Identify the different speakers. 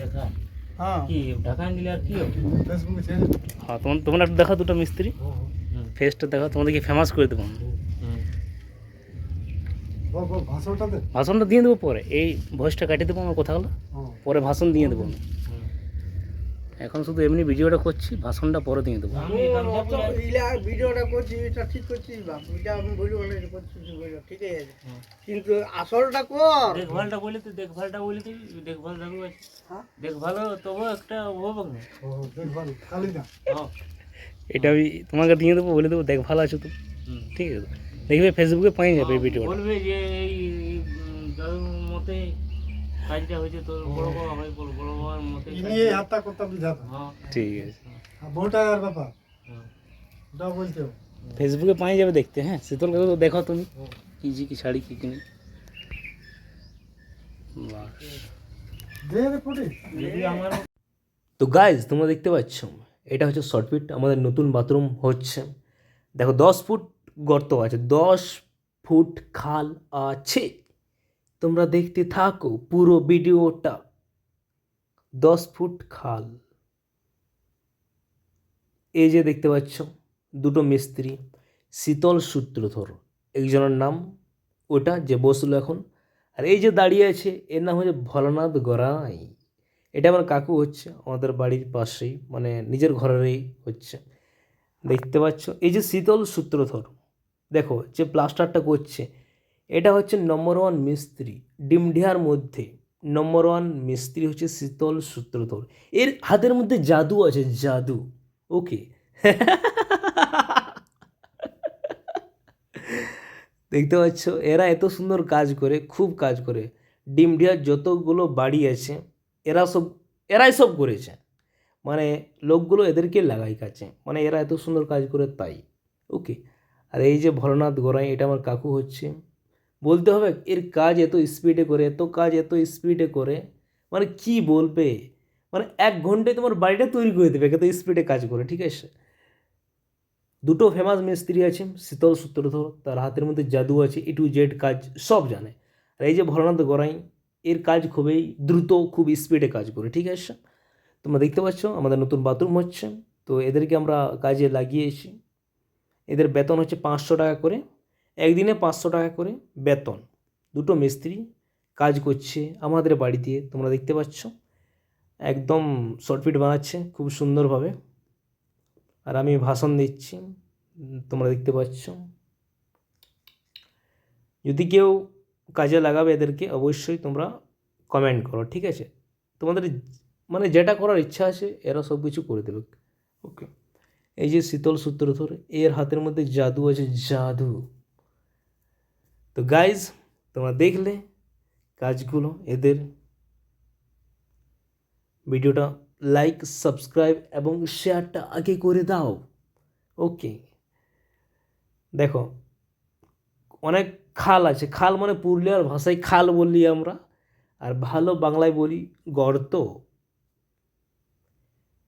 Speaker 1: দেখা
Speaker 2: হ্যাঁ।
Speaker 3: হ্যাঁ তোমার তোমরা একটু দেখা দুটো মিস্ত্রি। ফেসটা দেখা তোমাদেরকে ফেমাস করে দেবো
Speaker 2: ভাষণটা
Speaker 3: দিয়ে দেবো পরে। এই ভয়েসটা কাটিয়ে দেবো আমার কথাগুলো।
Speaker 2: হলো
Speaker 3: পরে ভাষণ দিয়ে দেবো আমি। এখন শুধু এমনি ভিডিওটা করছি ভাষণটা পরে দিয়ে দেবো।
Speaker 4: ভিডিওটা করছি এটা ঠিক করছিস বাপ এটা আমি না এটা করছিস বলব আছে। কিন্তু আসলটা কর।
Speaker 1: দেখভালটা বলে তুই দেখভালটা বলে তুই দেখভাল রাখব আছে।
Speaker 4: হ্যাঁ?
Speaker 1: দেখভাল তবু একটা হবে না
Speaker 2: দেখভাল খালি না
Speaker 1: হ্যাঁ।
Speaker 3: এটা আমি তোমাকে দিয়ে দেবো বলে দেবো দেখ ভালো আছো তো।
Speaker 1: হুম।
Speaker 3: ঠিক আছে। দেখবে ফেসবুকে পাই যাবে এই ভিডিওটা।
Speaker 1: বলবে যে এই দাদুর মতে কাজটা হয়েছে তোর বড় বাবা হয় বড় বড় বাবার মতে
Speaker 2: নিয়ে হাতটা করতাম বুঝাতো
Speaker 1: হ্যাঁ।
Speaker 3: ঠিক আছে।
Speaker 2: ওটা বলতে
Speaker 3: ফেসবুকে পাই যাবে দেখতে হ্যাঁ? শীতল তো দেখো তুমি কি জি কি শাড়ি কি কিনে। তো গাইজ তোমরা দেখতে পাচ্ছ এটা হচ্ছে শর্টফিট আমাদের নতুন বাথরুম হচ্ছে। দেখো দশ ফুট গর্ত আছে দশ ফুট খাল আছে। তোমরা দেখতে থাকো পুরো ভিডিওটা। দশ ফুট খাল। এই যে দেখতে পাচ্ছ, দুটো মিস্ত্রি, শীতল সূত্রধর। একজনের নাম ওটা, যে বসল এখন। আর এই যে দাঁড়িয়ে আছে, এর নাম হচ্ছে ভোলানাথ গড়াই। এটা আমার কাকু হচ্ছে, আমাদের বাড়ির পাশেই মানে নিজের ঘরেরই হচ্ছে। দেখতে পাচ্ছ, এই যে শীতল সূত্রধর। দেখো, যে প্লাস্টারটা করছে এটা হচ্ছে নম্বর ওয়ান মিস্ত্রি, ডিমঢিয়ার মধ্যে। নম্বর ওয়ান মিস্ত্রি হচ্ছে শীতল সূত্রধর। এর হাতের মধ্যে জাদু আছে, জাদু। ওকে দেখতে পাচ্ছ, এরা এত সুন্দর কাজ করে, খুব কাজ করে। ডিমডিয়ার যতগুলো বাড়ি আছে, এরা সব, এরাই সব করেছে। মানে লোকগুলো এদেরকে লাগাই কাছে মানে এরা এত সুন্দর কাজ করে তাই। ওকে আর এই যে ভোলানাথ গোড়াই, এটা আমার কাকু হচ্ছে। বলতে হবে, এর কাজ এত স্পিডে করে, এত কাজ এত স্পিডে করে। মানে কি বলবে? মানে এক ঘন্টায় তোমার বাড়িটা তৈরি করে দেবে এত স্পিডে কাজ করে, ঠিক আছে? দুটো ফেমাস মিস্ত্রি আছে, শীতল সূত্রধর, তার হাতের মধ্যে জাদু আছে এ টু জেড কাজ সব জানে। আর এই যে ভোলানাথ গড়াই, এর কাজ খুবই দ্রুত, খুব স্পিডে কাজ করে, ঠিক আছে? তোমরা দেখতে পাচ্ছ, আমাদের নতুন বাথরুম হচ্ছে, তো এদেরকে আমরা কাজে লাগিয়েছি। এদের বেতন হচ্ছে পাঁচশো টাকা করে। একদিনে পাঁচশো টাকা করে বেতন। দুটো মিস্ত্রি কাজ করছে আমাদের বাড়ি দিয়ে তোমরা দেখতে পাচ্ছ। একদম শর্টফিট বানাচ্ছে খুব সুন্দরভাবে। আর আমি ভাষণ দিচ্ছি, তোমরা দেখতে পাচ্ছ। যদি কেউ কাজে লাগাবে এদেরকে, অবশ্যই তোমরা কমেন্ট করো, ঠিক আছে? তোমাদের মানে যেটা করার ইচ্ছা আছে, এরা সব কিছু করে দেবে। ওকে এই যে শীতল সূত্রধর এর হাতের মধ্যে জাদু আছে, জাদু। তো গাইজ তোমরা দেখলে কাজগুলো, এদের ভিডিওটা লাইক সাবস্ক্রাইব এবং শেয়ারটা আগে করে দাও। ওকে দেখো, অনেক খাল আছে। খাল মানে পুরুলিয়ার ভাষায় খাল বললি আমরা, আর ভালো বাংলায় বলি গর্ত।